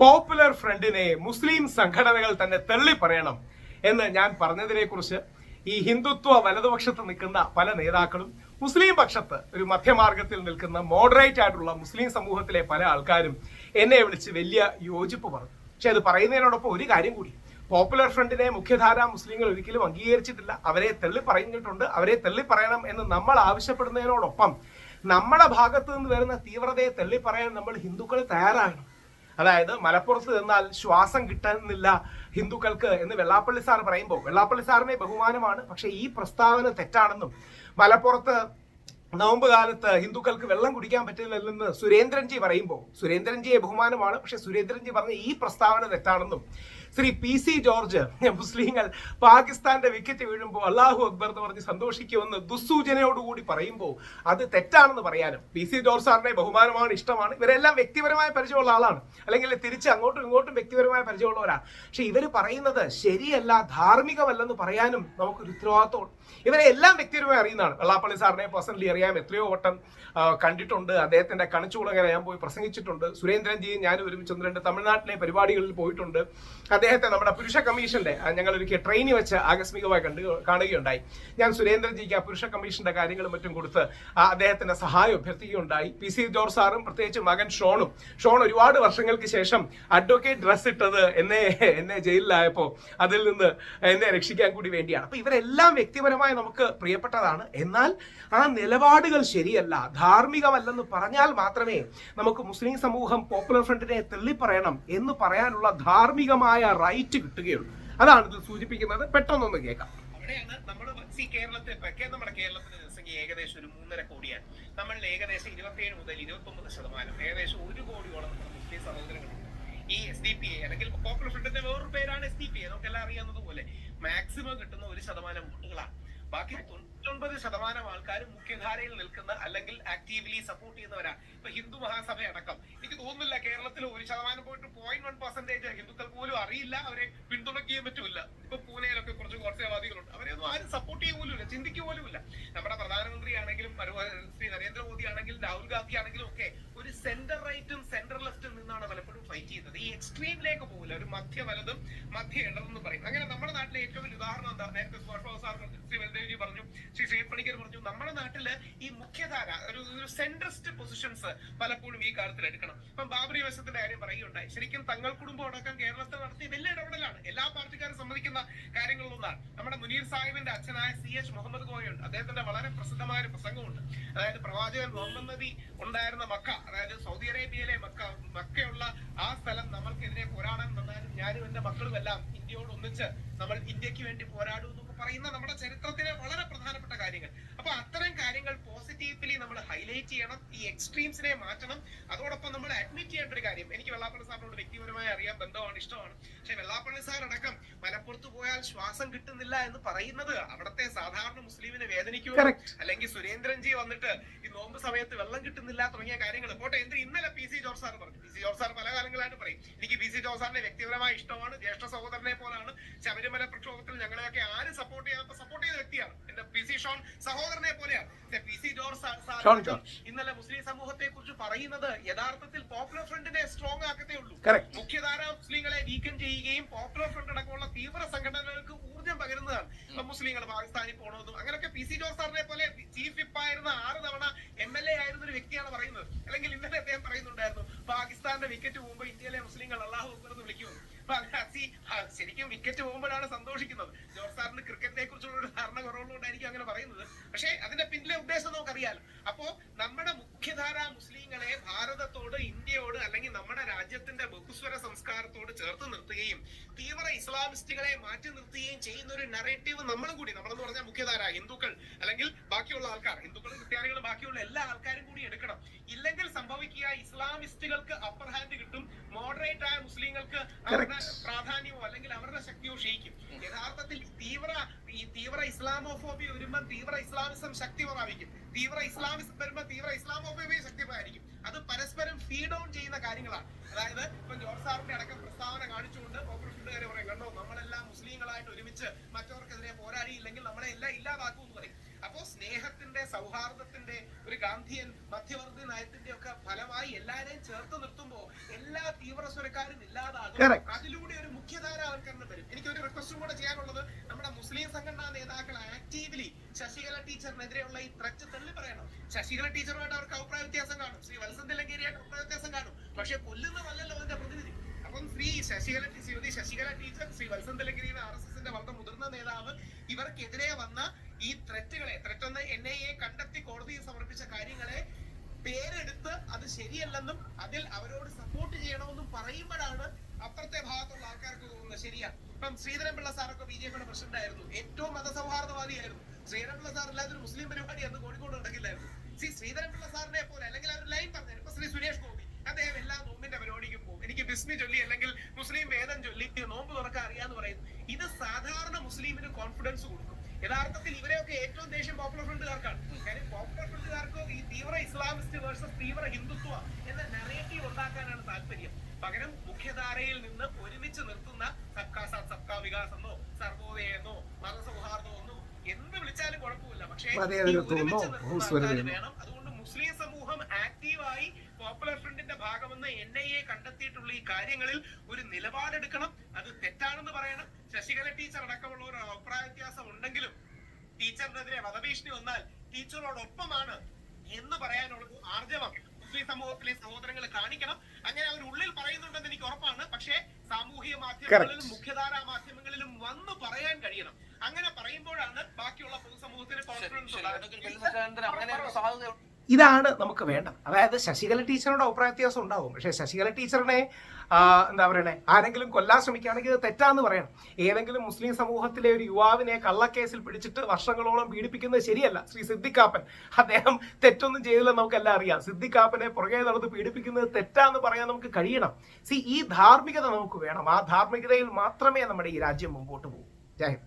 Popular ഫ്രണ്ടിനെ മുസ്ലിം സംഘടനകൾ തന്നെ തള്ളി പറയണം എന്ന് ഞാൻ പറഞ്ഞതിനെ കുറിച്ച് ഈ ഹിന്ദുത്വ വലതുപക്ഷത്ത് നിൽക്കുന്ന പല നേതാക്കളും മുസ്ലിം പക്ഷത്ത് ഒരു മധ്യമാർഗത്തിൽ നിൽക്കുന്ന മോഡറേറ്റ് ആയിട്ടുള്ള മുസ്ലിം സമൂഹത്തിലെ പല ആൾക്കാരും എന്നെ വിളിച്ച് വലിയ യോജിപ്പ് പറഞ്ഞു. പക്ഷെ അത് പറയുന്നതിനോടൊപ്പം ഒരു കാര്യം കൂടി. പോപ്പുലർ ഫ്രണ്ടിനെ മുഖ്യധാര മുസ്ലിങ്ങൾ ഒരിക്കലും അംഗീകരിച്ചിട്ടില്ല. അവരെ തള്ളി പറഞ്ഞിട്ടുണ്ട് അവരെ തള്ളി പറയണം എന്ന് നമ്മൾ ആവശ്യപ്പെടുന്നതിനോടൊപ്പം നമ്മുടെ ഭാഗത്ത് നിന്ന് വരുന്ന തീവ്രതയെ തള്ളി പറയാൻ നമ്മൾ ഹിന്ദുക്കൾ തയ്യാറാകണം. അതായത് മലപ്പുറത്ത് നിന്നാൽ ശ്വാസം കിട്ടുന്നില്ല ഹിന്ദുക്കൾക്ക് എന്ന് വെള്ളാപ്പള്ളി സാർ പറയുമ്പോൾ. വെള്ളാപ്പള്ളി സാറിനെ ബഹുമാനമാണ്. പക്ഷേ ഈ പ്രസ്താവന തെറ്റാണെന്നും മലപ്പുറത്ത് നവംബ് കാലത്ത് ഹിന്ദുക്കൾക്ക് വെള്ളം കുടിക്കാൻ പറ്റില്ലെന്ന് സുരേന്ദ്രൻജി പറയുമ്പോൾ. സുരേന്ദ്രൻജിയെ ബഹുമാനമാണ്. പക്ഷെ സുരേന്ദ്രൻജി പറഞ്ഞ ഈ പ്രസ്താവന തെറ്റാണെന്നും ശ്രീ പി സി ജോർജ് മുസ്ലിങ്ങൾ പാകിസ്ഥാന്റെ വിക്കറ്റ് വീഴുമ്പോൾ അള്ളാഹു അക്ബർ എന്ന് പറഞ്ഞ് സന്തോഷിക്കുമെന്ന് ദുസ്സൂചനയോടുകൂടി പറയുമ്പോൾ അത് തെറ്റാണെന്ന് പറയാനും. പി സി ജോർജ് സാറിനെ ബഹുമാനമാണ് ഇഷ്ടമാണ്. ഇവരെല്ലാം വ്യക്തിപരമായ പരിചയമുള്ള ആളാണ്. അല്ലെങ്കിൽ തിരിച്ച് അങ്ങോട്ടും ഇങ്ങോട്ടും വ്യക്തിപരമായ പരിചയമുള്ളവരാണ് പക്ഷെ ഇവർ പറയുന്നത് ശരിയല്ല ധാർമ്മികമല്ലെന്ന് പറയാനും നമുക്കൊരു ഉത്തരവാദിത്തമുണ്ട് ഇവരെ എല്ലാം വ്യക്തിപരമായി അറിയുന്നതാണ്. വെള്ളാപ്പള്ളി സാറിനെ പേഴ്സണലി അറിയാം. എത്രയോ വട്ടം കണ്ടിട്ടുണ്ട്. അദ്ദേഹത്തിന്റെ കണിച്ചുകൂടെ ഞാൻ പോയി പ്രസംഗിച്ചിട്ടുണ്ട്. സുരേന്ദ്രൻജിയും ഞാനും ഒരുമിച്ച് ഒന്ന് രണ്ട് തമിഴ്നാട്ടിലെ പരിപാടികളിൽ പോയിട്ടുണ്ട്. അദ്ദേഹത്തെ നമ്മുടെ പുരുഷ കമ്മീഷന്റെ ഞങ്ങൾ ഒരിക്കൽ ട്രെയിനിൽ വെച്ച് ആകസ്മികമായി കണ്ടു കാണുകയുണ്ടായി. ഞാൻ സുരേന്ദ്രജിക്ക് ആ പുരുഷ കമ്മീഷന്റെ കാര്യങ്ങളും മറ്റും കൊടുത്ത് അദ്ദേഹത്തിന്റെ സഹായം അഭ്യർത്ഥിക്കുകയുണ്ടായി. പി സി ജോർജ് സാറും പ്രത്യേകിച്ച് മകൻ ഷോണും. ഷോൺ ഒരുപാട് വർഷങ്ങൾക്ക് ശേഷം അഡ്വക്കേറ്റ് ഡ്രസ് ഇട്ടത് എന്നെ എന്നെ ജയിലിലായപ്പോൾ അതിൽ നിന്ന് എന്നെ രക്ഷിക്കാൻ കൂടി വേണ്ടിയാണ്. അപ്പൊ ഇവരെല്ലാം വ്യക്തിപരമായി നമുക്ക് പ്രിയപ്പെട്ടതാണ്. എന്നാൽ ആ നിലപാടുകൾ ശരിയല്ല. ധാർമ്മികമല്ലെന്ന് പറഞ്ഞാൽ മാത്രമേ നമുക്ക് മുസ്ലിം സമൂഹം പോപ്പുലർ ഫ്രണ്ടിനെ തള്ളിപ്പറയണം എന്ന് പറയാനുള്ള ധാർമ്മികമായ റൈറ്റ് കിട്ടുകയുള്ളൂ. അതാണ് ഇത് സൂചിപ്പിക്കുന്നത്. പെട്ടെന്നൊന്ന് കേൾക്കാം. അവിടെയാണ് നമ്മൾ സി കേരളത്തിൽ നമ്മുടെ കേരളത്തിന്റെ ജനസംഖ്യ ഏകദേശം ഒരു മൂന്നര കോടിയാണ്. നമ്മൾ ഏകദേശം ഇരുപത്തിയേഴ് മുതൽ ഇരുപത്തി ഒമ്പത് ശതമാനം ഏകദേശം ഒരു കോടിയോളം മുസ്ലിം സഹോദരങ്ങളുണ്ട്. ഈ എസ് ഡി പി എ അല്ലെങ്കിൽ പോപ്പുലർ ഫ്രണ്ടിന്റെ വേറൊരു പേരാണ് എസ് ഡി പി എ നമുക്കെല്ലാം അറിയാവുന്നതുപോലെ മാക്സിമം കിട്ടുന്ന ഒരു ശതമാനം വോട്ടുകളാണ്. ബാക്കി തൊണ്ണൂറ്റൊൻപത് ശതമാനം ആൾക്കാർ മുഖ്യധാരയിൽ നിൽക്കുന്ന അല്ലെങ്കിൽ ആക്റ്റീവ്ലി സപ്പോർട്ട് ചെയ്യുന്നവരാണ്. ഇപ്പൊ ഹിന്ദു മഹാസഭ അടക്കം എനിക്ക് തോന്നുന്നില്ല കേരളത്തിൽ ഒരു ശതമാനം പോയിട്ട് പോയിന്റ് വൺ പെർസെന്റേജ് ഹിന്ദുക്കൾക്ക് പോലും അറിയില്ല അവരെ പിന്തുണയ്ക്കുകയും പറ്റൂല ഇപ്പൊ പൂനെയിലൊക്കെ കുറച്ച് കോർച്ചയാവാദികളുണ്ട് അവരെയൊന്നും ആരും സപ്പോർട്ട് ചെയ്യുക പോലുമില്ല ചിന്തിക്കുക പോലുമില്ല. നമ്മുടെ പ്രധാനമന്ത്രി ആണെങ്കിലും ശ്രീ നരേന്ദ്രമോദി ആണെങ്കിലും രാഹുൽ ഗാന്ധി ആണെങ്കിലും ഒക്കെ ഒരു സെന്റർ റൈറ്റും സെന്റർ ലെഫ്റ്റും നിന്നാണ് പലപ്പോഴും ഫൈറ്റ് ചെയ്യുന്നത്. ഈ എക്സ്ട്രീമിലേക്ക് പോകില്ല ഒരു മധ്യ വലതും മധ്യ ഇടതെന്ന് പറയും. അങ്ങനെ നമ്മുടെ നാട്ടിലെ ഏറ്റവും വലിയ ഉദാഹരണം എന്താ? നേരത്തെ സുഭാഷ് സാർ ശ്രീ ബൽദേവ്ജി പറഞ്ഞു ശ്രീ ശ്രീ പണിക്കർ പറഞ്ഞു നമ്മുടെ നാട്ടിൽ ഈ മുഖ്യധാര ഒരു ഒരു പൊസിഷൻസ് പലപ്പോഴും ഈ കാര്യത്തിൽ എടുക്കണം ഇപ്പം ബാബറി വശത്തിന്റെ കാര്യം പറയുകയുണ്ടായി. ശരിക്കും തങ്ങൾ കുടുംബം അടക്കം കേരളത്തിൽ നടത്തിയ വലിയ ഇടപെടലാണ്. എല്ലാ പാർട്ടിക്കാരും സമ്മതിക്കുന്ന കാര്യങ്ങളിലൊന്നാണ്. നമ്മുടെ മുനീർ സാഹിബിന്റെ അച്ഛനായ സി എച്ച് മുഹമ്മദ് കോയുണ്ട് അദ്ദേഹത്തിന്റെ വളരെ പ്രസിദ്ധമായ ഒരു പ്രസംഗമുണ്ട്. അതായത് പ്രവാചകൻ മുഹമ്മദ് നബി ഉണ്ടായിരുന്ന മക്ക അതായത് സൗദി അറേബ്യയിലെ മക്ക മക്കയുള്ള ആ സ്ഥലം നമ്മൾക്കെതിരെ പോരാടാൻ വന്നാലും ഞാനും എന്റെ മക്കളുമെല്ലാം ഇന്ത്യയോട് ഒന്നിച്ച് നമ്മൾ ഇന്ത്യയ്ക്ക് വേണ്ടി പോരാടും എന്നൊക്കെ പറയുന്ന നമ്മുടെ ചരിത്രത്തിലെ വളരെ പ്രധാനപ്പെട്ട കാര്യങ്ങൾ. അപ്പൊ അത്തരം കാര്യങ്ങൾ പോസിറ്റീവ്ലി നമ്മൾ ഹൈലൈറ്റ് ചെയ്യണം ഈ എക്സ്ട്രീംസിനെ മാറ്റണം. അതോടൊപ്പം നമ്മൾ അഡ്മിറ്റ് ചെയ്യേണ്ട ഒരു കാര്യം. എനിക്ക് വെള്ളാപ്പള്ളി സാറിനോട് വ്യക്തിപരമായി അറിയാൻ ബന്ധമാണ് ഇഷ്ടമാണ്. പക്ഷെ വെള്ളാപ്പള്ളി സാർ അടക്കം മലപ്പുറത്ത് പോയാൽ ശ്വാസം കിട്ടുന്നില്ല എന്ന് പറയുന്നത് അവിടുത്തെ സാധാരണ മുസ്ലിമിനെ വേദനിക്കുമോ. അല്ലെങ്കിൽ സുരേന്ദ്രൻജി വന്നിട്ട് ഈ നോമ്പ് സമയത്ത് വെള്ളം കിട്ടുന്നില്ല തുടങ്ങിയ കാര്യങ്ങൾ. പോട്ടെ എന്ത് ഇന്നലെ പി സി ജോർജ് സാർ പറഞ്ഞു. പി സി ജോർജ് സാർ പല കാലങ്ങളായിട്ട് പറയും എനിക്ക് പി സി ജോർജ് സാറിനെ വ്യക്തിപരമായ ഇഷ്ടമാണ് ജ്യേഷ്ഠ സഹോദരനെ പോലാണ് ശബരിമല പ്രക്ഷോഭത്തിൽ ഞങ്ങളെയൊക്കെ ആര് സപ്പോർട്ട് ചെയ്യാത്ത സപ്പോർട്ട് ചെയ്ത വ്യക്തിയാണ്. എന്റെ പി സി ഷോൺ സഹോദരനെ പോലെയാണ്. പി സി ജോർജ് ഇന്നലെ മുസ്ലിം സമൂഹത്തെ കുറിച്ച് പറയുന്നത് യഥാർത്ഥത്തിൽ പോപ്പുലർ ഫ്രണ്ടിനെ സ്ട്രോങ് ആക്കത്തേ ഉള്ളൂ. മുഖ്യധാര മുസ്ലിങ്ങളെ നീക്കം ചെയ്യുകയും പോപ്പുലർ ഫ്രണ്ട് അടക്കമുള്ള തീവ്ര സംഘടനകൾക്ക് ഊർജം പകരുന്നതാണ്. മുസ്ലിങ്ങൾ പാകിസ്ഥാനിൽ പോകണമെന്നും അങ്ങനെയൊക്കെ പി സി ജോസ് സാറിനെ പോലെ ചീഫ് വിപ്പ് ആയിരുന്ന ആറ് തവണ എം എൽ എ ആയിരുന്ന ഒരു വ്യക്തിയാണ് പറയുന്നത്. അല്ലെങ്കിൽ ഇന്നലെ അദ്ദേഹം പറയുന്നുണ്ടായിരുന്നു പാകിസ്ഥാന്റെ വിക്കറ്റ് പോകുമ്പോൾ ഇന്ത്യയിലെ മുസ്ലിങ്ങൾ അള്ളാഹു അക്ബർ എന്ന് വിളിക്കുമെന്ന് ആ, ശരിക്കും വിക്കറ്റ് പോകുമ്പോഴാണ് സന്തോഷിക്കുന്നത്. ജോർജ് സാറിന് ക്രിക്കറ്റിനെ കുറിച്ചുള്ള ഒരു ധാരണ കുറവുള്ളതുകൊണ്ടായിരിക്കും അങ്ങനെ പറയുന്നത്. പക്ഷേ അതിന്റെ പിന്നിലെ ഉദ്ദേശം നമുക്കറിയാലോ. അപ്പോ നമ്മുടെ മുഖ്യധാരാ മുസ്ലിങ്ങളെ ഭാരതത്തോട് രാജ്യത്തിന്റെ ബഹുസ്വര സംസ്കാരത്തോട് ചേർത്ത് നിർത്തുകയും തീവ്ര ഇസ്ലാമിസ്റ്റുകളെ മാറ്റി നിർത്തുകയും ചെയ്യുന്ന ഒരു നറേറ്റീവ് നമ്മളും കൂടി നമ്മളെന്ന് പറഞ്ഞാൽ മുഖ്യധാര ഹിന്ദുക്കൾ അല്ലെങ്കിൽ ബാക്കിയുള്ള ആൾക്കാർ. ഹിന്ദുക്കളും ക്രിസ്ത്യാനികളും ബാക്കിയുള്ള എല്ലാ ആൾക്കാരും കൂടി എടുക്കണം. ഇല്ലെങ്കിൽ സംഭവിക്കുക ഇസ്ലാമിസ്റ്റുകൾക്ക് അപ്പർ ഹാൻഡ് കിട്ടും മോഡറേറ്റ് ആയ മുസ്ലിങ്ങൾക്ക് അവരുടെ പ്രാധാന്യമോ അല്ലെങ്കിൽ അവരുടെ ശക്തിയോ ക്ഷയിക്കും. യഥാർത്ഥത്തിൽ തീവ്ര ഈ തീവ്ര ഇസ്ലാമോഫോബിയ വരുമ്പോൾ തീവ്ര ഇസ്ലാമിസം ശക്തി പ്രാപിക്കും തീവ്ര ഇസ്ലാമിസം വരുമ്പോൾ തീവ്ര ഇസ്ലാമോഫോബിയ ശക്തിമായിരിക്കും അത് പരസ്പരം ഫീഡ് ഓൺ ചെയ്യുന്ന കാര്യങ്ങളാണ്. അതായത് ഇപ്പൊ ജോർജ് സാറിന്റെ അടക്കം പ്രസ്താവന കാണിച്ചുകൊണ്ട് ഫ്രണ്ടുകാരെ പറയും കണ്ടോ? നമ്മളെല്ലാം മുസ്ലിങ്ങളായിട്ട് ഒരുമിച്ച് മറ്റവർക്കെതിരെ പോരാടിയില്ലെങ്കിൽ നമ്മളെ എല്ലാം ഇല്ലാതാക്കും എന്ന് പറയും. അപ്പൊ സ്നേഹത്തിന്റെ സൗഹാർദ്ദത്തിന്റെ ഒരു ഗാന്ധിയൻ മധ്യവർത്തി നയത്തിന്റെ ഒക്കെ ഫലമായി എല്ലാരെയും ചേർത്ത് നിർത്തുമ്പോ എല്ലാ തീവ്രസ്വരക്കാരും ഇല്ലാതാകും. അതിലൂടെ ഒരു മുഖ്യധാര മുഖ്യധാരാവൽക്കരണം വരും. എനിക്ക് ഒരു റിക്വസ്റ്റും കൂടെ ചെയ്യാനുള്ളത് നമ്മുടെ മുസ്ലിം സംഘടനാ നേതാക്കൾ ആക്റ്റീവ്ലി ശശികല ടീച്ചറിനെതിരെയുള്ള ഈ ത്രച്ച് തള്ളി പറയണം. ശശികല ടീച്ചറുമായിട്ട് അവർക്ക് അഭിപ്രായ വ്യത്യാസം കാണും. ശ്രീ വത്സന്തിലങ്കേരിയായിട്ട് അഭിപ്രായ വ്യത്യാസം കാണും. പക്ഷെ കൊല്ലുന്നതല്ലല്ലോ അതിന്റെ പ്രതിനിധി. അപ്പം Shri Sasikala Shrimati Sasikala teacher Shri വത്സന്തിലങ്കേരി R S എസിന്റെ വളരെ മുതിർന്ന നേതാവ് ഇവർക്കെതിരെ വന്ന ഈ ത്രെറ്റുകളെ ത്രെറ്റ് ഒന്ന് എൻ ഐ എ കണ്ടെത്തി കോടതിയിൽ സമർപ്പിച്ച കാര്യങ്ങളെ പേരെടുത്ത് അത് ശരിയല്ലെന്നും അതിൽ അവരോട് സപ്പോർട്ട് ചെയ്യണമെന്നും പറയുമ്പോഴാണ് അപ്പുറത്തെ ഭാഗത്തുള്ള ആൾക്കാർക്ക് തോന്നുന്നത് ശരിയാ. ഇപ്പം ശ്രീധരൻപിള്ള സാറൊക്കെ ബി ജെ പിയുടെ പ്രസിഡന്റ് ആയിരുന്നു ഏറ്റവും മതസൗഹാർദ്ദവാദിയായിരുന്നു. ശ്രീധരൻപിള്ള സാർ അല്ലാതെ ഒരു മുസ്ലിം പരിപാടി അന്ന് കോഴിക്കോട് നടക്കില്ലായിരുന്നു. ശ്രീ ശ്രീധരൻപിള്ള സാറിനെ പോലെ അല്ലെങ്കിൽ ആ ഒരു ലൈൻ പറഞ്ഞു ഇപ്പൊ ശ്രീ സുരേഷ് ഗോപി അദ്ദേഹം എല്ലാ നോമ്പിന്റെ പരിപാടിക്കും പോകും. എനിക്ക് ബിസ്മി ചൊല്ലി അല്ലെങ്കിൽ മുസ്ലിം വേദം ചൊല്ലി നോമ്പ് തുറക്കാൻ അറിയാന്ന് പറയുന്നു. ഇത് സാധാരണ മുസ്ലിമിന് കോൺഫിഡൻസ് കൊടുക്കും. യഥാർത്ഥത്തിൽ ഇവരെയൊക്കെ ഏറ്റവും ദേഷ്യം പോപ്പുലർ ഫ്രണ്ടുകാർക്കാണ്. കാര്യം പോപ്പുലർ ഫ്രണ്ടുകാർക്ക് ഈ തീവ്ര ഇസ്ലാമിസ്റ്റ് വേഴ്സസ് തീവ്ര ഹിന്ദുത്വ എന്ന നെറേറ്റീവ് ഉണ്ടാക്കാനാണ് താല്പര്യം. പകരം മുഖ്യധാരയിൽ നിന്ന് ഒരുമിച്ച് നിർത്തുന്ന സബ്കാ സാത്ത് സബ്കാ വികാസ് എന്നോ സർവോദയ എന്നോ സർവോദയെന്നോ മതസൗഹാർദ്ദമെന്നോ എന്ത് വിളിച്ചാലും കുഴപ്പമില്ല. പക്ഷേ വേണം. അതുകൊണ്ട് മുസ്ലിം സമൂഹം ആക്റ്റീവായി പോപ്പുലർ ഫ്രണ്ടിന്റെ ഭാഗമെന്ന് എൻ ഐ എ കണ്ടെത്തിയിട്ടുള്ള ഈ കാര്യങ്ങളിൽ ഒരു നിലപാടെടുക്കണം. അത് തെറ്റാണെന്ന് പറയണം. ശശികല ടീച്ചർ അടക്കമുള്ള ഒരു അഭിപ്രായ വ്യത്യാസം ഉണ്ടെങ്കിലും ടീച്ചറിനെതിരെ വധഭീഷണി വന്നാൽ ടീച്ചറോടൊപ്പമാണ് എന്ന് പറയാനുള്ള ആർജവം. മുസ്ലിം സമൂഹത്തിലെ സഹോദരങ്ങൾ കാണിക്കണം. അങ്ങനെ അവർ ഉള്ളിൽ പറയുന്നുണ്ടെന്ന് എനിക്ക് ഉറപ്പാണ്. പക്ഷേ സാമൂഹിക മാധ്യമങ്ങളിലും മുഖ്യധാരാ മാധ്യമങ്ങളിലും വന്ന് പറയാൻ കഴിയണം. അങ്ങനെ പറയുമ്പോഴാണ് ബാക്കിയുള്ള പൊതുസമൂഹത്തിന് കോൺഫിഡൻസ് ഉണ്ടാകുന്നത്. അങ്ങനെ ഒരു സാധ്യത ഇതാണ് നമുക്ക് വേണ്ടത്. അതായത് ശശികല ടീച്ചറുടെ അഭിപ്രായ വ്യത്യാസം ഉണ്ടാവും. പക്ഷേ ശശികല ടീച്ചറിനെ എന്താ പറയണേ ആരെങ്കിലും കൊല്ലാൻ ശ്രമിക്കുകയാണെങ്കിൽ ഇത് തെറ്റാന്ന് പറയണം. ഏതെങ്കിലും മുസ്ലിം സമൂഹത്തിലെ ഒരു യുവാവിനെ കള്ളക്കേസിൽ പിടിച്ചിട്ട് വർഷങ്ങളോളം പീഡിപ്പിക്കുന്നത് ശരിയല്ല. ശ്രീ സിദ്ദിഖാപ്പൻ അദ്ദേഹം തെറ്റൊന്നും ചെയ്തില്ലെന്ന് നമുക്കെല്ലാം അറിയാം. സിദ്ദിഖാപ്പനെ പുറകെ നടന്ന് പീഡിപ്പിക്കുന്നത് തെറ്റാന്ന് പറയാൻ നമുക്ക് കഴിയണം. സി ഈ ധാർമ്മികത നമുക്ക് വേണം. ആ ധാർമ്മികതയിൽ മാത്രമേ നമ്മുടെ ഈ രാജ്യം മുമ്പോട്ട് പോകൂ. ജയ്